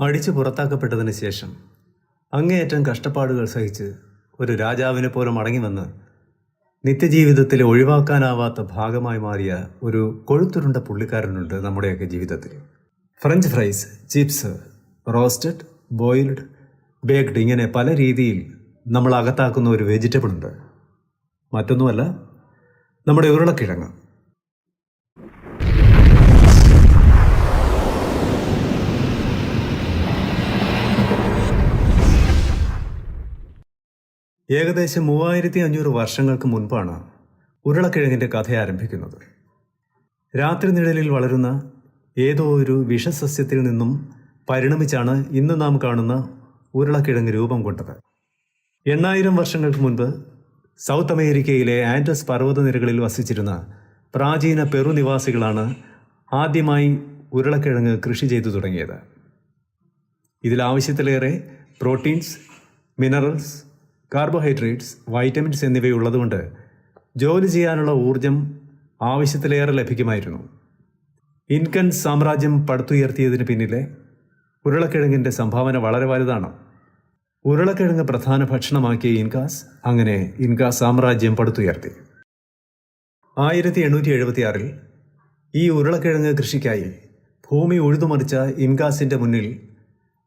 അടിച്ചു പുറത്താക്കപ്പെട്ടതിന് ശേഷം അങ്ങേയറ്റം കഷ്ടപ്പാടുകൾ സഹിച്ച് ഒരു രാജാവിനെ പോലെ മടങ്ങി വന്ന് നിത്യജീവിതത്തിൽ ഒഴിവാക്കാനാവാത്ത ഭാഗമായി മാറിയ ഒരു കൊഴുത്തുരുണ്ട പുള്ളിക്കാരനുണ്ട് നമ്മുടെയൊക്കെ ജീവിതത്തിൽ. French fries chips roasted boiled baked ഇങ്ങനെ പല രീതിയിൽ നമ്മൾ അകത്താക്കുന്ന ഒരു വെജിറ്റബിൾ ഉണ്ട് മറ്റൊന്നുമല്ല നമ്മുടെ ഉരുളക്കിഴങ്ങ്. ഏകദേശം മൂവായിരത്തി അഞ്ഞൂറ് വർഷങ്ങൾക്ക് മുൻപാണ് ഉരുളക്കിഴങ്ങിന്റെ കഥ ആരംഭിക്കുന്നത്. രാത്രി നിഴലിൽ വളരുന്ന ഏതോ ഒരു വിഷസസ്യത്തിൽ നിന്നും പരിണമിച്ചാണ് ഇന്ന് നാം കാണുന്ന ഉരുളക്കിഴങ്ങ് രൂപം കൊണ്ടത്. എണ്ണായിരം വർഷങ്ങൾക്ക് മുൻപ് സൗത്ത് അമേരിക്കയിലെ ആൻഡസ് പർവതനിരകളിൽ വസിച്ചിരുന്ന പ്രാചീന പെറു നിവാസികളാണ് ആദ്യമായി ഉരുളക്കിഴങ്ങ് കൃഷി ചെയ്തു തുടങ്ങിയത്. ഇതിൽ ആവശ്യത്തിലേറെ പ്രോട്ടീൻസ് മിനറൽസ് കാർബോഹൈഡ്രേറ്റ്സ് വൈറ്റമിൻസ് എന്നിവയുള്ളതുകൊണ്ട് ജോലി ചെയ്യാനുള്ള ഊർജം ആവശ്യത്തിലേറെ ലഭിക്കുമായിരുന്നു. ഇൻകൻ സാമ്രാജ്യം പടുത്തുയർത്തിയതിന് പിന്നിലെ ഉരുളക്കിഴങ്ങിന്റെ സംഭാവന വളരെ വലുതാണ്. ഉരുളക്കിഴങ്ങ് പ്രധാന ഭക്ഷണമാക്കിയ ഇൻകാസ് അങ്ങനെ ഇൻകാസ് സാമ്രാജ്യം പടുത്തുയർത്തി. ആയിരത്തി എണ്ണൂറ്റി എഴുപത്തിയാറിൽ ഈ ഉരുളക്കിഴങ്ങ് കൃഷിക്കായി ഭൂമി ഉഴുതുമറിച്ച ഇൻകാസിന്റെ മുന്നിൽ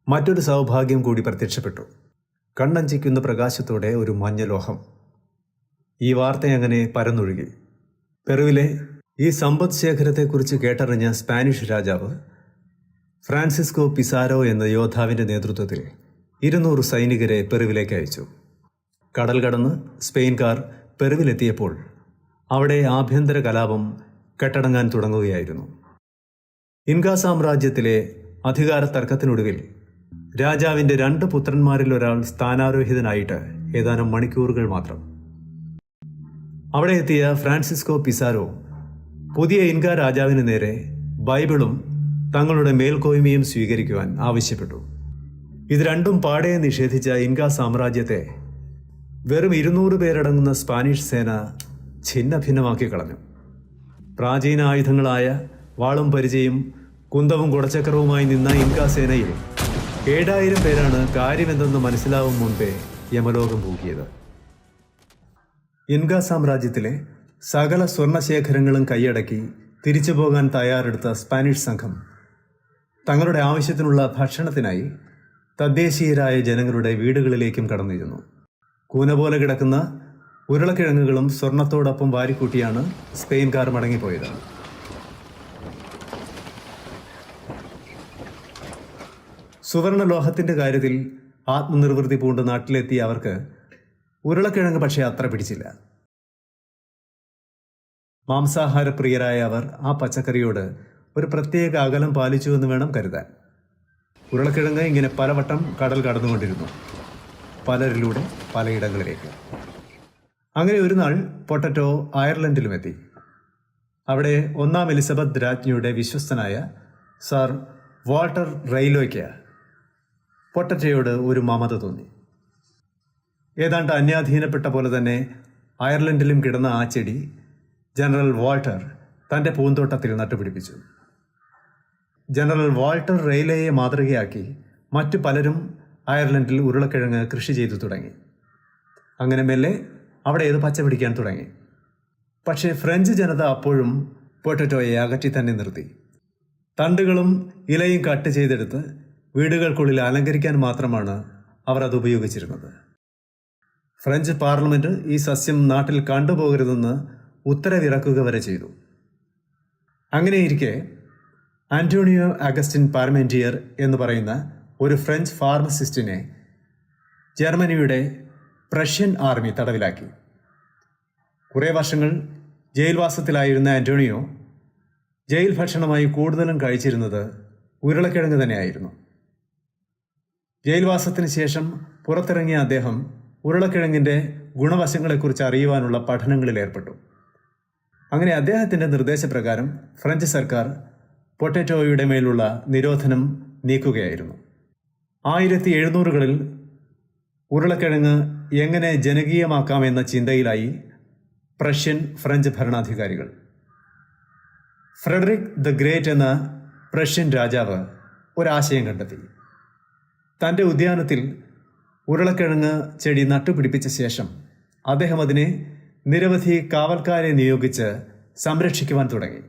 മറ്റൊരു സൗഭാഗ്യം കൂടി പ്രത്യക്ഷപ്പെട്ടു. കണ്ണഞ്ചിക്കുന്ന പ്രകാശത്തോടെ ഒരു മഞ്ഞലോഹം ഈ വാർത്ത അങ്ങനെ പരന്നൊഴുകി. പെറുവിലെ ഈ സമ്പദ് ശേഖരത്തെക്കുറിച്ച് കേട്ടറിഞ്ഞ സ്പാനിഷ് രാജാവ് ഫ്രാൻസിസ്കോ പിസാരോ എന്ന യോദ്ധാവിന്റെ നേതൃത്വത്തിൽ ഇരുന്നൂറ് സൈനികരെ പെറുവിലേക്ക് അയച്ചു. കടൽ കടന്ന് സ്പെയിൻകാർ പെറുവിലെത്തിയപ്പോൾ അവിടെ ആഭ്യന്തര കലാപം കെട്ടടങ്ങാൻ തുടങ്ങുകയായിരുന്നു. ഇൻകാ സാമ്രാജ്യത്തിലെ അധികാര തർക്കത്തിനൊടുവിൽ രാജാവിന്റെ രണ്ട് പുത്രന്മാരിൽ ഒരാൾ സ്ഥാനാരോഹിതനായിട്ട് ഏതാനും മണിക്കൂറുകൾ മാത്രം. അവിടെ എത്തിയ ഫ്രാൻസിസ്കോ പിസാരോ പുതിയ ഇൻക രാജാവിന് നേരെ ബൈബിളും തങ്ങളുടെ മേൽക്കോയ്മയും സ്വീകരിക്കുവാൻ ആവശ്യപ്പെട്ടു. ഇത് രണ്ടും പാടെ നിഷേധിച്ച ഇൻക സാമ്രാജ്യത്തെ വെറും ഇരുന്നൂറ് പേരടങ്ങുന്ന സ്പാനിഷ് സേന ഛിന്ന ഭിന്നമാക്കി കളഞ്ഞു. പ്രാചീന ആയുധങ്ങളായ വാളും പരിചയും കുന്തവും കുടച്ചക്രവുമായി നിന്ന ഇൻക സേനയിൽ ഏഴായിരം പേരാണ് കാര്യമെന്തെന്ന് മനസ്സിലാവും മുൻപേ യമലോകം പൂകിയത് ഇൻക സാമ്രാജ്യത്തിലെ സകല സ്വർണശേഖരങ്ങളും കൈയടക്കി തിരിച്ചു പോകാൻ തയ്യാറെടുത്ത സ്പാനിഷ് സംഘം തങ്ങളുടെ ആവശ്യത്തിനുള്ള ഭക്ഷണത്തിനായി തദ്ദേശീയരായ ജനങ്ങളുടെ വീടുകളിലേക്കും കടന്നിരുന്നു. കൂന പോലെ കിടക്കുന്ന ഉരുളക്കിഴങ്ങുകളും സ്വർണത്തോടൊപ്പം വാരിക്കൂട്ടിയാണ് സ്പെയിൻകാർ മടങ്ങിപ്പോയത്. സുവർണ ലോഹത്തിന്റെ കാര്യത്തിൽ ആത്മനിർവൃത്തി പൂണ്ട് നാട്ടിലെത്തിയ അവർക്ക് ഉരുളക്കിഴങ്ങ് പക്ഷേ അത്ര പിടിച്ചില്ല. മാംസാഹാരപ്രിയരായ അവർ ആ പച്ചക്കറിയോട് ഒരു പ്രത്യേക അകലം പാലിച്ചു എന്ന് വേണം കരുതാൻ. ഉരുളക്കിഴങ്ങ് ഇങ്ങനെ പലവട്ടം കടൽ കടന്നുകൊണ്ടിരുന്നു. പലരിലൂടെ പലയിടങ്ങളിലേക്ക്. അങ്ങനെ ഒരു നാൾ പൊട്ടറ്റോ അയർലൻഡിലും എത്തി അവിടെ ഒന്നാം എലിസബത്ത് രാജ്ഞിയുടെ വിശ്വസ്തനായ സർ വാൾട്ടർ റെയിലോയ്ക്ക് പൊട്ടറ്റയോട് ഒരു മമത തോന്നി. ഏതാണ്ട് അന്യാധീനപ്പെട്ട പോലെ തന്നെ അയർലൻഡിലും കിടന്ന ആ ചെടി ജനറൽ വാൾട്ടർ തന്റെ പൂന്തോട്ടത്തിൽ നട്ടുപിടിപ്പിച്ചു. ജനറൽ വാൾട്ടർ റെയിലയെ മാതൃകയാക്കി മറ്റു പലരും അയർലൻഡിൽ ഉരുളക്കിഴങ്ങ് കൃഷി ചെയ്തു തുടങ്ങി. അങ്ങനെ മെല്ലെ അവിടെ ഇത് പച്ച പിടിക്കാൻ തുടങ്ങി. പക്ഷേ ഫ്രഞ്ച് ജനത അപ്പോഴും പൊട്ടറ്റോയെ അകറ്റി തന്നെ നിർത്തി. തണ്ടുകളും ഇലയും കട്ട് ചെയ്തെടുത്ത് വീടുകൾക്കുള്ളിൽ അലങ്കരിക്കാൻ മാത്രമാണ് അവർ അത് ഉപയോഗിച്ചിരുന്നത്. ഫ്രഞ്ച് പാർലമെന്റ് ഈ സസ്യം നാട്ടിൽ കണ്ടുപോകരുതെന്ന് ഉത്തരവിറക്കുക വരെ ചെയ്തു. അങ്ങനെയിരിക്കെ ആന്റോണിയോ അഗസ്റ്റിൻ പാർമെന്റിയർ എന്ന് പറയുന്ന ഒരു ഫ്രഞ്ച് ഫാർമസിസ്റ്റിനെ ജർമ്മനിയുടെ പ്രഷ്യൻ ആർമി തടവിലാക്കി. കുറെ വർഷങ്ങൾ ജയിൽവാസത്തിലായിരുന്ന ആന്റോണിയോ ജയിൽ ഭക്ഷണമായി കൂടുതലും കഴിച്ചിരുന്നത് ഉരുളക്കിഴങ്ങ് തന്നെയായിരുന്നു. ജയിൽവാസത്തിന് ശേഷം പുറത്തിറങ്ങിയ അദ്ദേഹം ഉരുളക്കിഴങ്ങിന്റെ ഗുണവശങ്ങളെക്കുറിച്ച് അറിയുവാനുള്ള പഠനങ്ങളിൽ ഏർപ്പെട്ടു. അങ്ങനെ അദ്ദേഹത്തിന്റെ നിർദ്ദേശപ്രകാരം ഫ്രഞ്ച് സർക്കാർ പൊട്ടറ്റോയുടെ മേലുള്ള നിരോധനം നീക്കുകയായിരുന്നു. ആയിരത്തി എഴുന്നൂറുകളിൽ ഉരുളക്കിഴങ്ങ് എങ്ങനെ ജനകീയമാക്കാമെന്ന ചിന്തയിലായി പ്രഷ്യൻ ഫ്രഞ്ച് ഭരണാധികാരികൾ. ഫ്രെഡറിക് ദ ഗ്രേറ്റ് എന്ന പ്രഷ്യൻ രാജാവ് ഒരാശയം കണ്ടെത്തി. തന്റെ ഉദ്യാനത്തിൽ ഉരുളക്കിഴങ്ങ് ചെടി നട്ടുപിടിപ്പിച്ച ശേഷം അദ്ദേഹം അതിനെ നിരവധി കാവൽക്കാരെ നിയോഗിച്ച് സംരക്ഷിക്കുവാൻ തുടങ്ങി.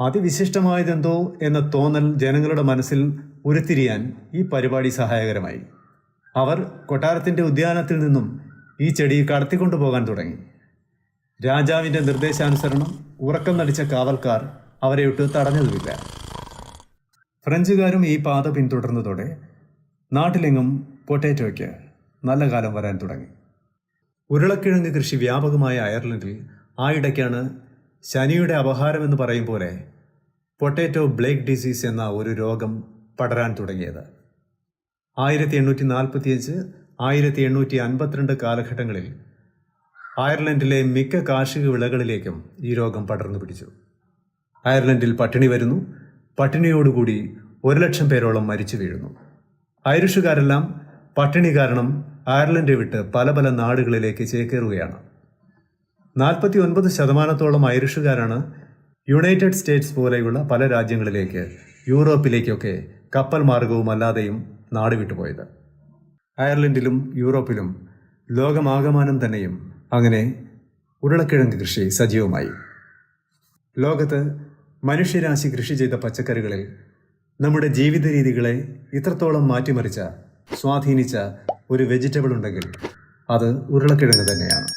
അതിവിശിഷ്ടമായതെന്തോ എന്ന തോന്നൽ ജനങ്ങളുടെ മനസ്സിൽ ഉരുത്തിരിയാൻ ഈ പരിപാടി സഹായകരമായി. അവർ കൊട്ടാരത്തിന്റെ ഉദ്യാനത്തിൽ നിന്നും ഈ ചെടി കടത്തിക്കൊണ്ടുപോകാൻ തുടങ്ങി. രാജാവിന്റെ നിർദ്ദേശാനുസരണം ഉറക്കം നടിച്ച കാവൽക്കാർ അവരെ ഇട്ട് തടഞ്ഞതുമില്ല. ഫ്രഞ്ചുകാരും ഈ പാത പിന്തുടർന്നതോടെ നാട്ടിലെങ്ങും പൊട്ടാറ്റോയ്ക്ക് നല്ല കാലം വരാൻ തുടങ്ങി. ഉരുളക്കിഴങ്ങ് കൃഷി വ്യാപകമായ അയർലൻഡിൽ ആ ഇടയ്ക്കാണ് ശനിയുടെ അപഹാരമെന്ന് പറയും പോലെ പൊട്ടാറ്റോ ബ്ലേക്ക് ഡിസീസ് എന്ന ഒരു രോഗം പടരാൻ തുടങ്ങിയത്. ആയിരത്തി എണ്ണൂറ്റി നാൽപ്പത്തിയഞ്ച് ആയിരത്തി എണ്ണൂറ്റി അൻപത്തിരണ്ട് കാലഘട്ടങ്ങളിൽ അയർലൻഡിലെ മിക്ക കാർഷിക വിളകളിലേക്കും ഈ രോഗം പടർന്നു പിടിച്ചു. അയർലൻഡിൽ പട്ടിണി വരുന്നു പട്ടിണിയോടുകൂടി ഒരു ലക്ഷം പേരോളം മരിച്ചു വീഴുന്നു. ഐറിഷുകാരെല്ലാം പട്ടിണി കാരണം അയർലൻഡ് വിട്ട് പല പല നാടുകളിലേക്ക് ചേക്കേറുകയാണ്. നാൽപ്പത്തി ഒൻപത് ശതമാനത്തോളം ഐറിഷുകാരാണ് യുണൈറ്റഡ് സ്റ്റേറ്റ്സ് പോലെയുള്ള പല രാജ്യങ്ങളിലേക്ക് യൂറോപ്പിലേക്കൊക്കെ കപ്പൽ മാർഗവും അല്ലാതെയും നാട് വിട്ടുപോയത്. അയർലൻഡിലും യൂറോപ്പിലും ലോകമാകമാനം തന്നെയും അങ്ങനെ ഉരുളക്കിഴങ്ങ് കൃഷി സജീവമായി. ലോകത്ത് മനുഷ്യരാശി കൃഷി ചെയ്ത പച്ചക്കറികളിൽ നമ്മുടെ ജീവിത രീതികളെ ഇത്രത്തോളം മാറ്റിമറിച്ച സ്വാധീനിച്ച ഒരു വെജിറ്റബിൾ ഉണ്ടെങ്കിൽ അത് ഉരുളക്കിഴങ്ങ് തന്നെയാണ്.